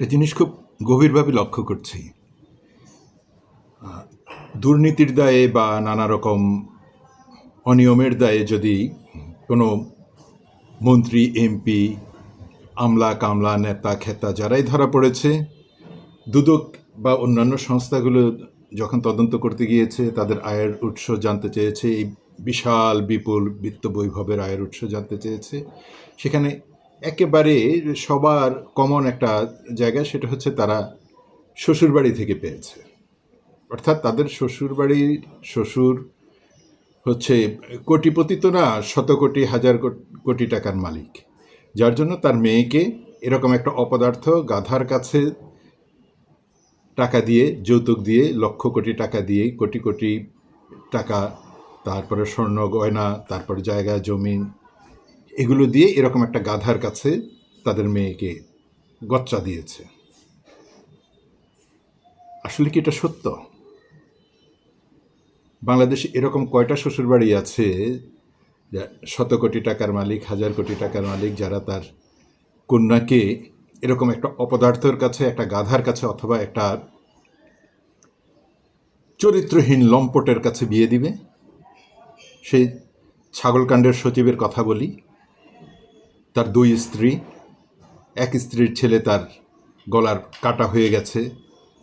একটা জিনিস খুব গভীরভাবে লক্ষ্য করছি। দুর্নীতির দায়ে বা নানা রকম অনিয়মের দায়ে যদি কোনো মন্ত্রী, এমপি, আমলা, কামলা, নেতা, খেতা যারাই ধরা পড়েছে, দুদক বা অন্যান্য সংস্থাগুলো যখন তদন্ত করতে গিয়েছে, তাদের আয়ের উৎস জানতে চেয়েছে, এই বিশাল, বিপুল বিত্ত বৈভবের আয়ের উৎস জানতে চেয়েছে, সেখানে একেবারে সবার কমন একটা জায়গা সেটা হচ্ছে তারা শ্বশুরবাড়ি থেকে পেয়েছে। অর্থাৎ তাদের শ্বশুরবাড়ির শ্বশুর হচ্ছে কোটিপতি তো না শত কোটি হাজার কোট- টাকার মালিক। যার জন্য তার মেয়েকে এরকম একটা অপদার্থ গাধার কাছে টাকা দিয়ে, যৌতুক দিয়ে, লক্ষ কোটি টাকা দিয়ে, কোটি কোটি টাকা, তারপরে স্বর্ণ, গয়না, তারপরে জায়গা, জমি এগুলো দিয়ে এরকম একটা গাধার কাছে তাদের মেয়েকে গচ্চা দিয়েছে। আসলে কি এটা সত্য? বাংলাদেশে এরকম কয়টা শ্বশুরবাড়ি আছে শত কোটি টাকার মালিক, হাজার কোটি টাকার মালিক যারা তার কন্যাকে এরকম একটা অপদার্থের কাছে, একটা গাধার কাছে অথবা একটা চরিত্রহীন লম্পটের কাছে বিয়ে দিবে? সেই ছাগলকাণ্ডের সচিবের কথা বলি। তার দুই স্ত্রী, এক স্ত্রীর ছেলে তার গলার কাটা হয়ে গেছে,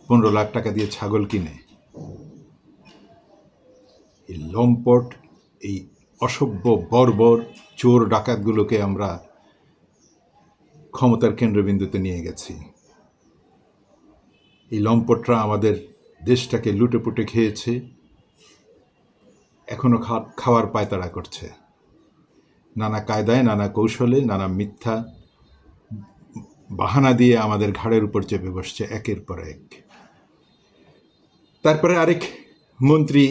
পনেরো লাখ টাকা দিয়ে ছাগল কিনে। এই লম্পট, এই অসভ্য, বর্বর, চোর, ডাকাতগুলোকে আমরা ক্ষমতার কেন্দ্রবিন্দুতে নিয়ে গেছি। এই লম্পটরা আমাদের দেশটাকে লুটেপুটে খেয়েছে এখনও খাওয়ার পায়তারা করছে। নানা কায়দায়, নানা কৌশলে, নানা মিথ্যা বাহানা দিয়ে আমাদের ঘাড়ের উপর চেপে বসছে একের পর এক। তারপরে আরেক মন্ত্রী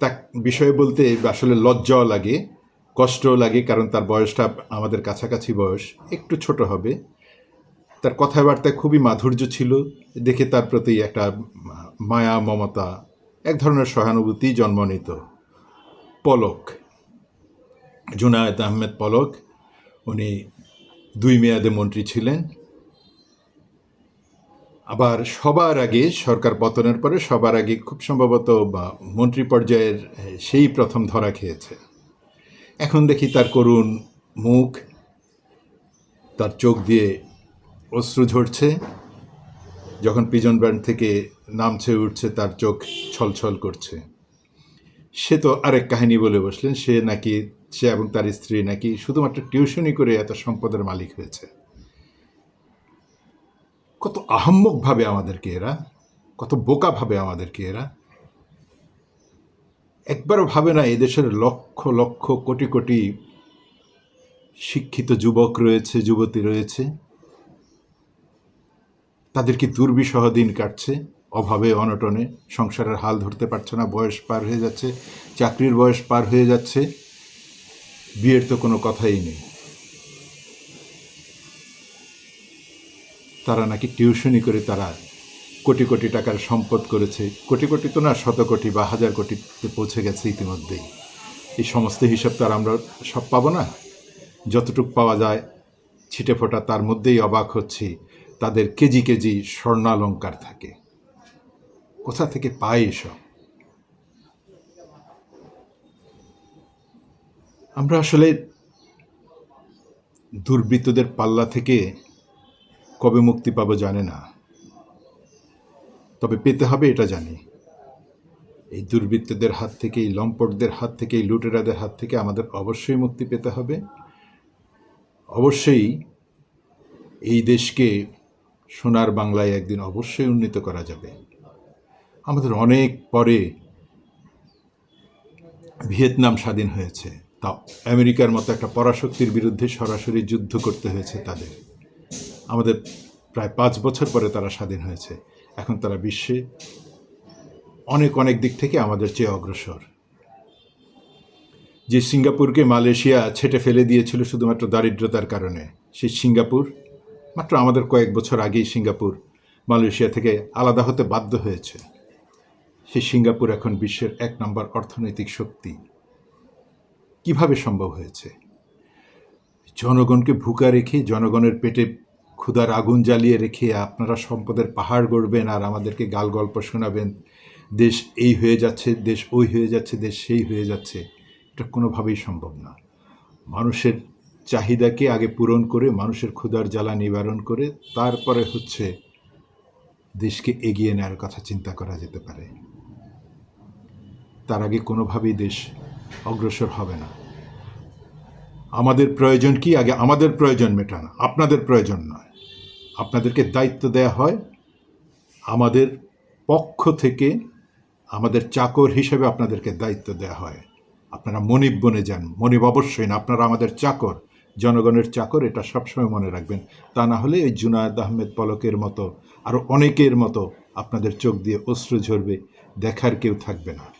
তা বিষয়ে বলতে আসলে লজ্জাও লাগে, কষ্টও লাগে, কারণ তার বয়সটা আমাদের কাছাকাছি বয়স, একটু ছোট হবে। তার কথাবার্তায় খুবই মাধুর্য ছিল, দেখে তার প্রতি একটা মায়া, মমতা, এক ধরনের সহানুভূতি জন্ম নিত। পলক। জুনায়েদ আহমেদ পলক, উনি দুই মেয়াদে মন্ত্রী ছিলেন। আবার সবার আগে সরকার পতনের পরে সবার আগে খুব সম্ভবত বা মন্ত্রী পর্যায়ের সেই প্রথম ধরা খেয়েছে। এখন দেখি তার করুণ মুখ, তার চোখ দিয়ে অশ্রু ঝরছে। যখন পিজন ব্যান্ড থেকে নামছে, উঠছে, তার চোখ ছলছল করছে। সে তো আরেক কাহিনী বলে বসলেন, সে নাকি সে এবং তার স্ত্রী নাকি শুধুমাত্র টিউশনি করে এত সম্পদের মালিক হয়েছে। কত আহম্মকভাবে আমাদেরকে এরা, কত বোকা ভাবে আমাদেরকে এরা। একবারও ভাবে না, এদেশের লক্ষ লক্ষ কোটি কোটি শিক্ষিত যুবক রয়েছে, যুবতী রয়েছে। তাদের কি দুর্বিষহ দিন কাটছে? অভাবে, অনটনে সংসারের হাল ধরতে পারছে না, বয়স পার হয়ে যাচ্ছে, চাকরির বয়স পার হয়ে যাচ্ছে। বিয়ের তো কোনো কথাই নেই। তারা নাকি টিউশনি করে তারা কোটি কোটি টাকার সম্পদ করেছে। কোটি কোটি তো না, শত কোটি বা হাজার কোটিতে পৌঁছে গেছে ইতিমধ্যেই। এই সমস্ত হিসাব তো আর আমরা সব পাবো না। যতটুকু পাওয়া যায়, ছিটে ফোটা তার মধ্যেই অবাক হচ্ছি। তাদের কেজি কেজি স্বর্ণালঙ্কার থাকে। কোথা থেকে পায় এসব? আমরা আসলে দুর্বৃত্তদের পাল্লা থেকে কবে মুক্তি পাবো জানে না। তবে পেতে হবে এটা জানি। এই দুর্বৃত্তদের হাত থেকে, এই লম্পটদের হাত থেকে, এই লুটেরাদের হাত থেকে আমাদের অবশ্যই মুক্তি পেতে হবে। অবশ্যই এই দেশকে সোনার বাংলায় একদিন অবশ্যই উন্নীত করা যাবে। আমাদের অনেক পরে ভিয়েতনাম স্বাধীন হয়েছে। তা আমেরিকার মতো একটা পরাশক্তির বিরুদ্ধে সরাসরি যুদ্ধ করতে হয়েছে তাদের। আমাদের প্রায় পাঁচ বছর পরে তারা স্বাধীন হয়েছে। এখন তারা বিশ্বে অনেক অনেক দিক থেকে আমাদের চেয়ে অগ্রসর। যে সিঙ্গাপুরকে মালয়েশিয়া ছেটে ফেলে দিয়েছিল শুধুমাত্র দারিদ্রতার কারণে, সেই সিঙ্গাপুর, মাত্র আমাদের কয়েক বছর আগেই সিঙ্গাপুর মালয়েশিয়া থেকে আলাদা হতে বাধ্য হয়েছে। সেই সিঙ্গাপুর এখন বিশ্বের এক নম্বর অর্থনৈতিক শক্তি। কীভাবে সম্ভব হয়েছে? জনগণকে ভুকা রেখে, জনগণের পেটে ক্ষুধার আগুন জ্বালিয়ে রেখে আপনারা সম্পদের পাহাড় গড়বেন আর আমাদেরকে গাল গল্প শোনাবেন, দেশ এই হয়ে যাচ্ছে, দেশ ওই হয়ে যাচ্ছে, দেশ সেই হয়ে যাচ্ছে, এটা কোনোভাবেই সম্ভব না। মানুষের চাহিদাকে আগে পূরণ করে, মানুষের ক্ষুধার জ্বালা নিবারণ করে, তারপরে হচ্ছে দেশকে এগিয়ে নেওয়ার কথা চিন্তা করা যেতে পারে। তার আগে কোনোভাবেই দেশ অগ্রসর হবে না। আমাদের প্রয়োজন কি? আগে আমাদের প্রয়োজন মেটানো। আপনাদের প্রয়োজন নয়। আপনাদেরকে দায়িত্ব দেয়া হয় আমাদের পক্ষ থেকে, আমাদের চাকর হিসেবে আপনাদেরকে দায়িত্ব দেওয়া হয়। আপনারা মনিব বনে যান। মনিব অবশ্যই না। আপনারা আমাদের চাকর। জনগণের চাকর, এটা সবসময় মনে রাখবেন। তা না হলে এই জুনায়দ আহমেদ পলকের মতো আরও অনেকের মতো আপনাদের চোখ দিয়ে অশ্রু ঝরবে। দেখার কেউ থাকবে না।